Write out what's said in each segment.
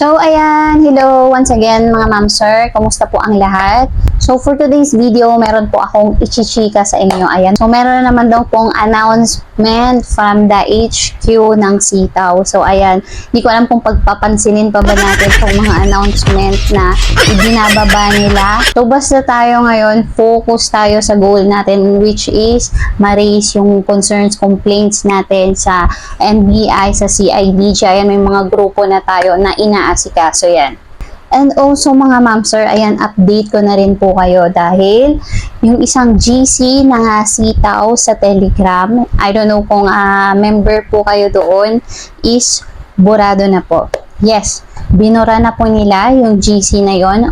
So, ayan, hello once again mga ma'am sir. Kumusta po ang lahat? So, for today's video, meron po akong ichichika sa inyo. Ayan. So, meron na naman daw pong announcement from the HQ ng Sitaw. So, ayan. Hindi ko alam kung pagpapansinin pa ba natin itong mga announcement na ibinababa nila. So, basta tayo ngayon, focus tayo sa goal natin which is ma-raise yung concerns, complaints natin sa NBI, sa CIDG. Ayan, may mga grupo na tayo na inaasikaso yan. And also mga ma'am sir, ayan, update ko na rin po kayo dahil yung isang GC na nga sitaw sa Telegram, I don't know kung ah, member po kayo doon, is burado na po. Yes, binura na po nila yung GC na yon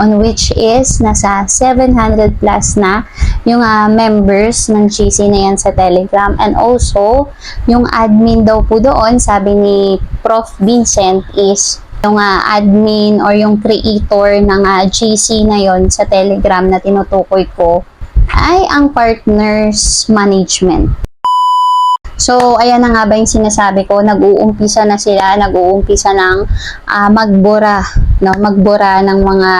on which is nasa 700 plus na yung ah, members ng GC na yan sa Telegram and also yung admin daw po doon sabi ni Prof. Vincent is yung ah, admin or yung creator ng ah, GC na yon sa Telegram na tinutukoy ko ay ang partners management. So, ayan na nga ba yung sinasabi ko, nag-uumpisa na sila, nag-uumpisa ng ah, magbura, no? magbura ng mga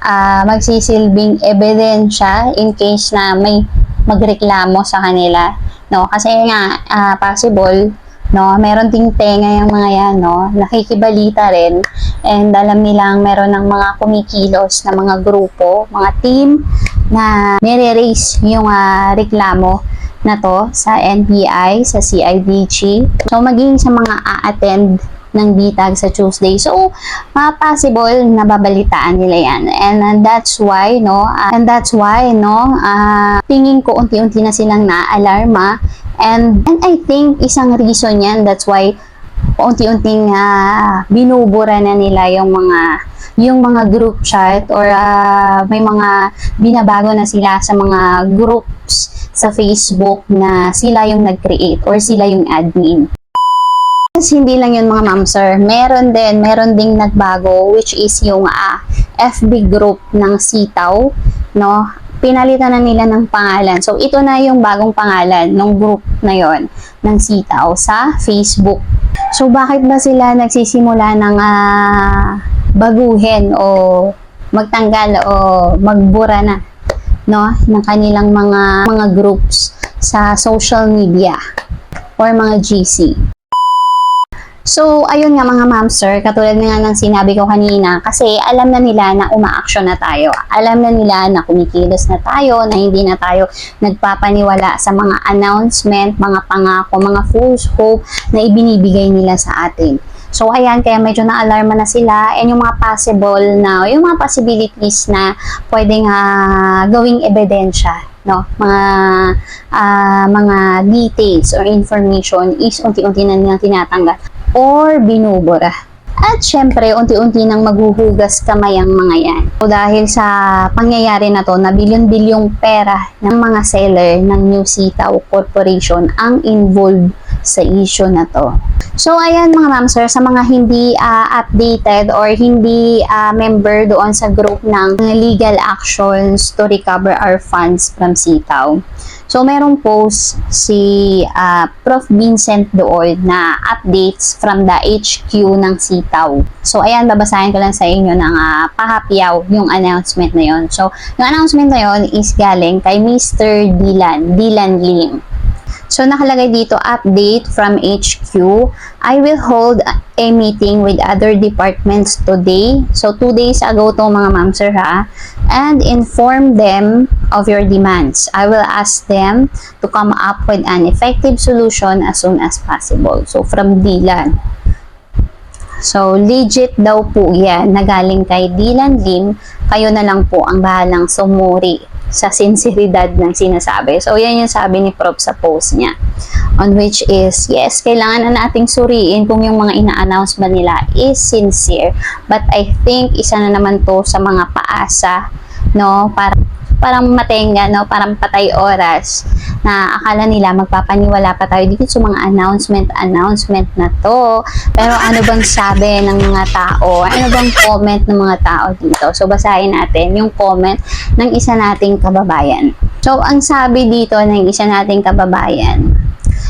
ah, magsisilbing ebidensya in case na may magreklamo sa kanila. No? Kasi nga, ah, possible, no? meron ding tenga yung mga yan, no? nakikibalita rin, and alam nilang meron ng mga kumikilos na mga grupo, mga team, na nire-raise yung ah, reklamo na to sa NBI, sa CIDG. So, maging sa mga a-attend ng BTAG sa Tuesday. So, mga possible na babalitaan nila yan. And uh, that's why, no, uh, and that's why, no, uh, tingin ko unti-unti na silang na-alarma. And, and I think isang reason yan, that's why unti-unting uh, binubura na nila yung mga yung mga group chat or uh, may mga binabago na sila sa mga groups sa Facebook na sila yung nag-create or sila yung admin. Hindi lang yun mga ma'am sir, meron din, meron ding nagbago which is yung ah, FB group ng Sitaw, no? Pinalitan na nila ng pangalan. So ito na yung bagong pangalan ng group na yon ng Sitaw sa Facebook. So bakit ba sila nagsisimula ng ah, baguhin o magtanggal o magbura na no ng kanilang mga mga groups sa social media or mga GC. So, ayun nga mga ma'am sir, katulad nga ng sinabi ko kanina, kasi alam na nila na uma-action na tayo. Alam na nila na kumikilos na tayo, na hindi na tayo nagpapaniwala sa mga announcement, mga pangako, mga false hope na ibinibigay nila sa atin. So, ayan, kaya medyo na-alarma na sila and yung mga possible na, yung mga possibilities na pwedeng uh, gawing ebidensya, no? Mga, uh, mga details or information is unti-unti na nilang tinatanggal or binubura. At syempre, unti-unti nang maghuhugas kamay ang mga yan. So, dahil sa pangyayari na to, na bilyon-bilyong pera ng mga seller ng New Sitaw Corporation ang involved sa issue na to. So, ayan mga ma'am sir, sa mga hindi uh, updated or hindi uh, member doon sa group ng legal actions to recover our funds from Sitaw. So, merong post si uh, Prof. Vincent doon na updates from the HQ ng Sitaw. So, ayan, babasahin ko lang sa inyo ng uh, pahapyaw yung announcement na yon. So, yung announcement na yon is galing kay Mr. Dylan, Dylan Lim. So, nakalagay dito, update from HQ. I will hold a meeting with other departments today. So, two days ago to mga ma'am sir ha. And inform them of your demands. I will ask them to come up with an effective solution as soon as possible. So, from Dylan. So, legit daw po yan na galing kay Dylan Lim. Kayo na lang po ang bahalang sumuri sa sinseridad ng sinasabi. So, yan yung sabi ni Prof sa post niya. On which is, yes, kailangan na nating suriin kung yung mga ina-announce ba nila is sincere. But I think isa na naman to sa mga paasa, no, para parang matenga, no? Parang patay oras na akala nila magpapaniwala pa tayo dito sa mga announcement, announcement na to. Pero ano bang sabi ng mga tao? Ano bang comment ng mga tao dito? So, basahin natin yung comment ng isa nating kababayan. So, ang sabi dito ng isa nating kababayan,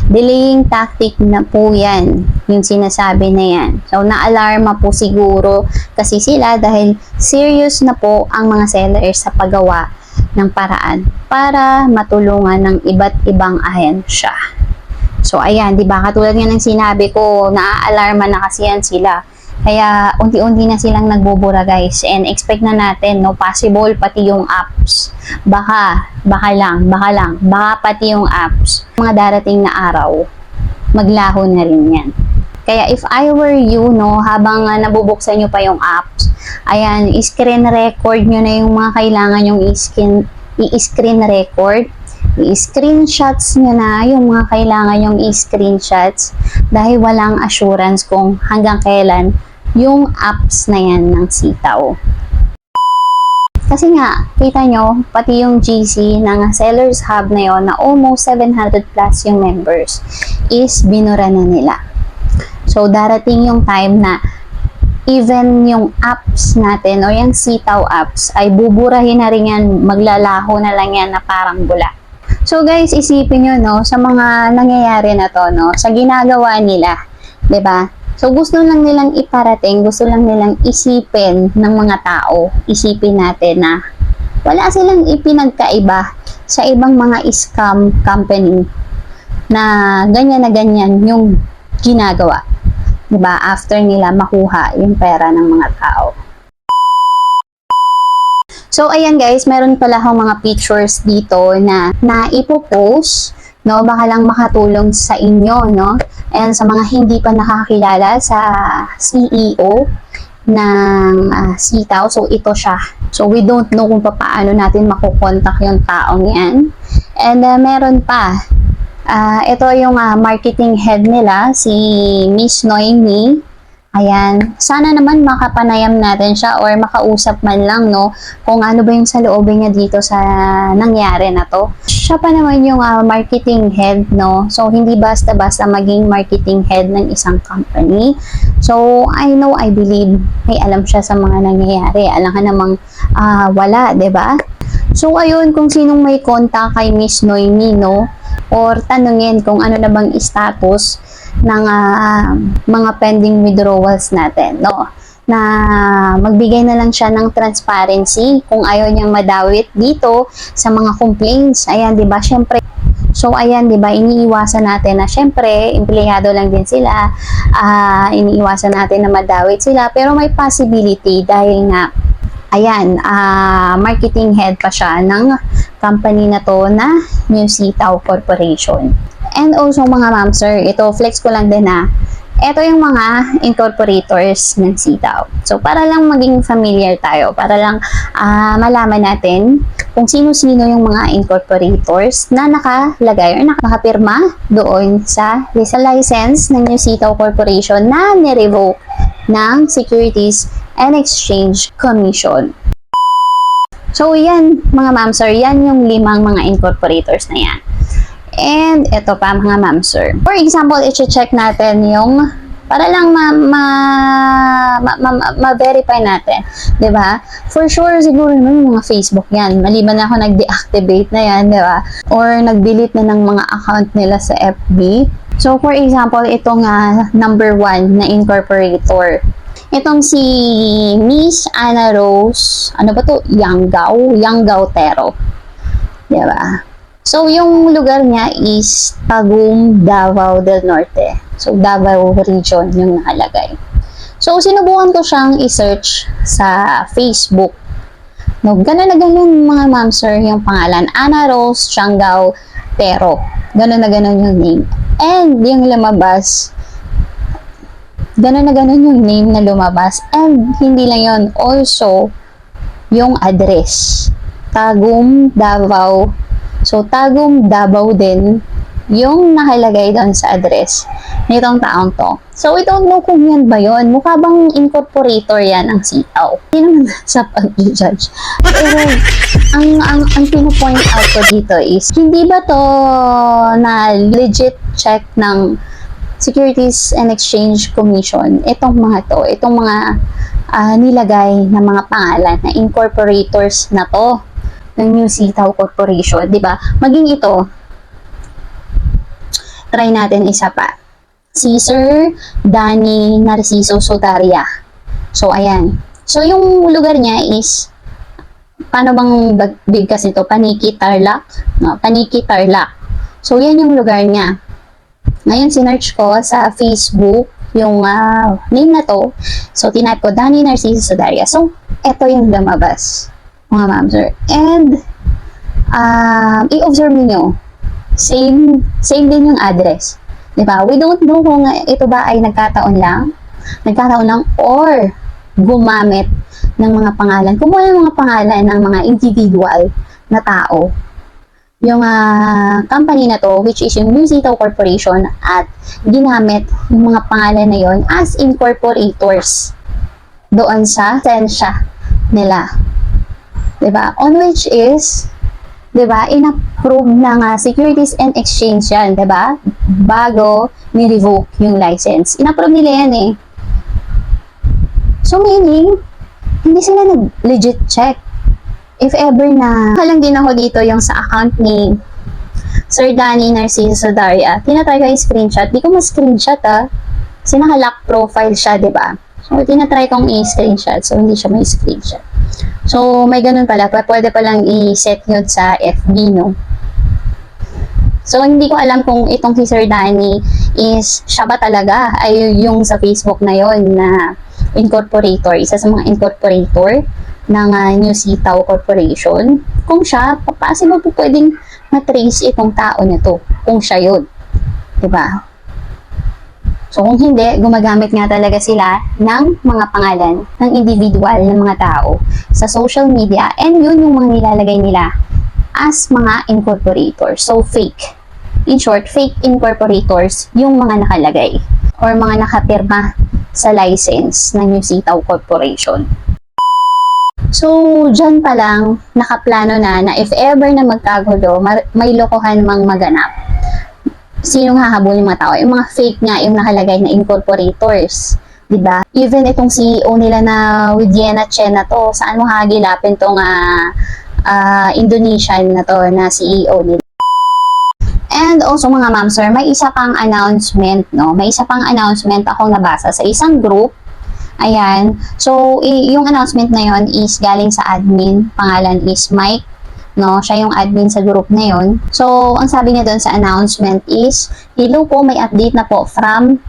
delaying tactic na po yan, yung sinasabi na yan. So, naalarma po siguro kasi sila dahil serious na po ang mga sellers sa paggawa ng paraan para matulungan ng iba't ibang ahensya. So, ayan, di ba? Katulad nga ng sinabi ko, naaalarma na kasi yan sila. Kaya, unti-unti na silang nagbubura, guys. And expect na natin, no? Possible, pati yung apps. Baka, baka lang, baka lang. Baka pati yung apps. Mga darating na araw, maglaho na rin yan. Kaya, if I were you, no? Habang uh, nabubuksan nyo pa yung apps, ayan, screen record nyo na yung mga kailangan yung i-screen, i-screen record i-screenshots nyo na yung mga kailangan yung i-screenshots dahil walang assurance kung hanggang kailan yung apps na yan ng sitaw. Kasi nga, kita nyo, pati yung GC ng Sellers Hub na yon na almost 700 plus yung members is binura na nila. So, darating yung time na even yung apps natin o yung sitaw apps ay buburahin na rin yan, maglalaho na lang yan na parang bula. So guys, isipin nyo no, sa mga nangyayari na to no, sa ginagawa nila, ba? So gusto lang nilang iparating, gusto lang nilang isipin ng mga tao, isipin natin na wala silang ipinagkaiba sa ibang mga scam company na ganyan na ganyan yung ginagawa. 'Di ba? After nila makuha yung pera ng mga tao. So, ayan guys, meron pala akong mga pictures dito na naipopost, no? Baka lang makatulong sa inyo, no? And sa mga hindi pa nakakilala sa CEO ng uh, sitaw, so ito siya. So, we don't know kung paano natin makukontak yung taong yan. And uh, meron pa, uh, ito yung uh, marketing head nila, si Miss Noemi Ayan, sana naman makapanayam natin siya or makausap man lang, no, kung ano ba yung sa loobin niya dito sa nangyari na to. Siya pa naman yung uh, marketing head, no, so hindi basta-basta maging marketing head ng isang company. So, I know, I believe, may alam siya sa mga nangyayari. Alam ka namang uh, wala, ba diba? So, ayun, kung sinong may contact kay Miss Noemi, no, or tanungin kung ano na bang status ng uh, mga pending withdrawals natin, no? na magbigay na lang siya ng transparency kung ayaw niyang madawit dito sa mga complaints. Ayan, 'di ba? Syempre So ayan, 'di ba? Iniiwasan natin na syempre empleyado lang din sila. Uh, iniiwasan natin na madawit sila pero may possibility dahil nga ayan, uh, marketing head pa siya ng company na to na New Sitaw Corporation. And also mga ma'am sir, ito flex ko lang din na ito yung mga incorporators ng sitaw. So, para lang maging familiar tayo, para lang uh, malaman natin kung sino-sino yung mga incorporators na nakalagay or nakapirma doon sa, sa license ng New Sitaw Corporation na nirevoke ng Securities and Exchange Commission. So, yan mga ma'am sir, yan yung limang mga incorporators na yan. And ito pa mga ma'am sir. For example, i-check natin yung para lang ma ma ma, ma, ma verify natin, 'di ba? For sure siguro naman yung mga Facebook 'yan. Maliban na ako nag-deactivate na 'yan, 'di ba? Or nag-delete na ng mga account nila sa FB. So for example, itong uh, number one na incorporator. Itong si Miss Anna Rose, ano ba to? Yanggao, Yanggao Tero. 'Di ba? So, yung lugar niya is Tagum, Davao del Norte. So, Davao region yung nakalagay. So, sinubukan ko siyang i-search sa Facebook. No, ganun na ganun mga ma'am sir yung pangalan. Ana Rose Changgao Pero. Ganun na ganun yung name. And yung lumabas, ganun na ganun yung name na lumabas. And hindi lang yon also yung address. Tagum, Davao, So, Tagum Davao din yung nakalagay doon sa address nitong taong to. So, we don't know kung yan ba yon. Mukha bang incorporator yan ang sitaw. Hindi naman sa pag-judge. Pero, ang, ang, ang pinopoint out ko dito is, hindi ba to na legit check ng Securities and Exchange Commission, itong mga to, itong mga uh, nilagay na mga pangalan na incorporators na to ng New Sitaw Corporation, 'di ba? Maging ito try natin isa pa. Si Sir Danny Narciso Sotaria. So, ayan. So, yung lugar niya is, paano bang bigkas nito? Paniki Tarlac? No, Paniki Tarlac. So, yan yung lugar niya. Ngayon, sinearch ko sa Facebook yung ah, name na to. So, tinype ko, Danny Narciso Sotaria. So, eto yung lumabas, mga ma'am, sir. And, um, i-observe niyo same, same din yung address. Di ba? We don't know kung ito ba ay nagkataon lang, nagkataon lang, or gumamit ng mga pangalan. Kumuha ng mga pangalan ng mga individual na tao. Yung ah, company na to, which is yung Musito Corporation, at ginamit yung mga pangalan na yon as incorporators doon sa sensya nila. 'Di ba? On which is 'di ba, in-approve ng ah, Securities and Exchange yan, 'di ba? Bago ni-revoke yung license. In-approve nila yan eh. So meaning, hindi sila nag-legit check. If ever na, lang din ako dito yung sa account ni Sir Danny Narciso Daria. Tinatry ko yung screenshot. Di ko ma-screenshot ah. Kasi naka-lock profile siya, di ba? So, tinatry kong i-screenshot. So, hindi siya may screenshot. So, may ganun pala. Pwede palang i-set yun sa FB, no? So, hindi ko alam kung itong si Sir Danny is siya ba talaga ay yung sa Facebook na yon na incorporator, isa sa mga incorporator ng uh, New Sitaw Corporation. Kung siya, pa- possible po pwedeng matrace itong tao na to. Kung siya yun. ba? So, kung hindi, gumagamit nga talaga sila ng mga pangalan ng individual ng mga tao sa social media and yun yung mga nilalagay nila as mga incorporators. So, fake. In short, fake incorporators yung mga nakalagay or mga nakapirma sa license ng New Sitaw Corporation. So, dyan pa lang, nakaplano na na if ever na magkagulo, may lokohan mang maganap. Sino nga habulin mga tao? Yung mga fake nga, yung nakalagay na incorporators. ba? Even itong CEO nila na with Vienna Chen na to, saan mo hagilapin tong ah, ah, Indonesian na to na CEO nila. And also mga ma'am sir, may isa pang announcement, no? May isa pang announcement akong nabasa sa isang group. Ayan. So, yung announcement na yon is galing sa admin. Pangalan is Mike. No, siya yung admin sa group na yon. So, ang sabi niya doon sa announcement is, Hello po, may update na po from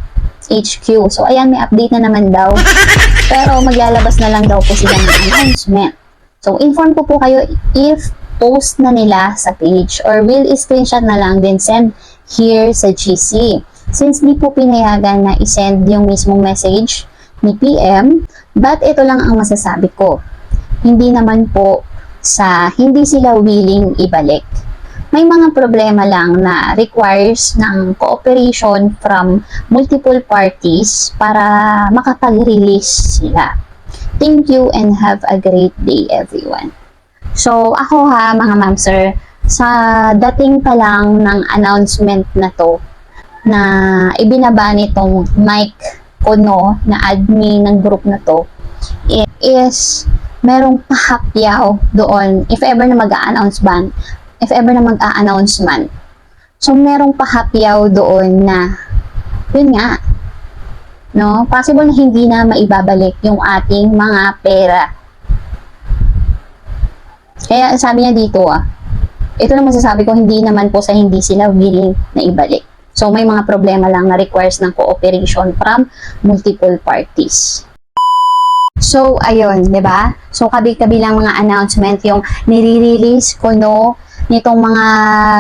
HQ. So, ayan, may update na naman daw. Pero maglalabas na lang daw po sila ng announcement. So, inform ko po kayo if post na nila sa page or will screenshot na lang then send here sa GC. Since di po pinayagan na isend yung mismong message ni PM, but ito lang ang masasabi ko. Hindi naman po sa hindi sila willing ibalik. May mga problema lang na requires ng cooperation from multiple parties para makapag-release sila. Thank you and have a great day everyone. So ako ha mga ma'am sir, sa dating pa lang ng announcement na to na ibinaba nitong Mike Kono na admin ng group na to is merong pahapyaw doon if ever na mag-a-announce ban if ever na mag-a-announce man so merong pahapyaw doon na yun nga no possible na hindi na maibabalik yung ating mga pera kaya sabi niya dito ah, ito na masasabi ko, hindi naman po sa hindi sila willing na ibalik. So may mga problema lang na requires ng cooperation from multiple parties. So, ayun, di ba? So, kabi-kabilang mga announcement yung nire-release ko no nitong mga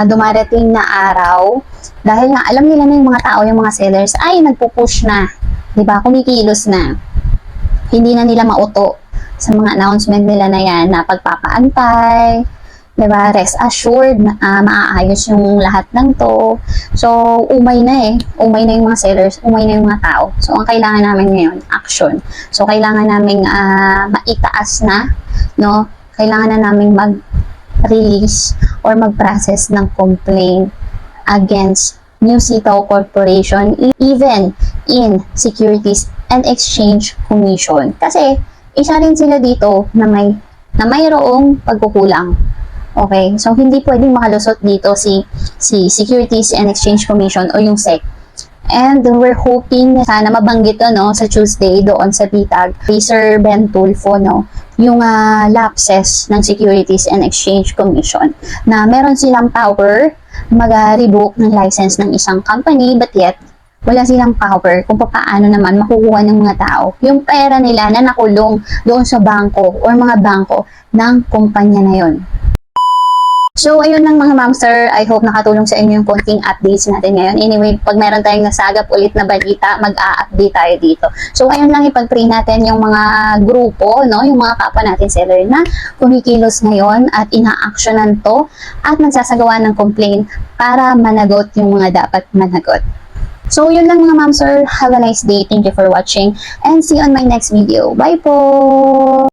dumarating na araw. Dahil nga, alam nila na yung mga tao, yung mga sellers, ay, nagpo-push na. Di ba? Kumikilos na. Hindi na nila mauto sa mga announcement nila na yan na pagpapaantay, 'di ba? Rest assured na ah, maaayos yung lahat ng to. So, umay na eh. Umay na yung mga sellers, umay na yung mga tao. So, ang kailangan namin ngayon, action. So, kailangan namin ah, maitaas na, no? Kailangan na namin mag-release or mag-process ng complaint against New Sitaw Corporation e- even in Securities and Exchange Commission. Kasi, isa rin sila dito na may na mayroong pagkukulang Okay? So, hindi pwedeng makalusot dito si, si Securities and Exchange Commission o yung SEC. And we're hoping na sana mabanggit to, no, sa Tuesday doon sa BITAG, kay Sir Ben Tulfo, no, yung ah, lapses ng Securities and Exchange Commission na meron silang power mag-revoke ng license ng isang company but yet wala silang power kung paano naman makukuha ng mga tao yung pera nila na nakulong doon sa bangko or mga bangko ng kumpanya na yon. So, ayun lang mga ma'am sir. I hope nakatulong sa inyo yung konting updates natin ngayon. Anyway, pag meron tayong nasagap ulit na balita, mag-a-update tayo dito. So, ayun lang ipag-pray natin yung mga grupo, no? yung mga kapwa natin seller na kumikilos ngayon at ina-actionan to at nagsasagawa ng complaint para managot yung mga dapat managot. So, yun lang mga ma'am sir. Have a nice day. Thank you for watching and see you on my next video. Bye po!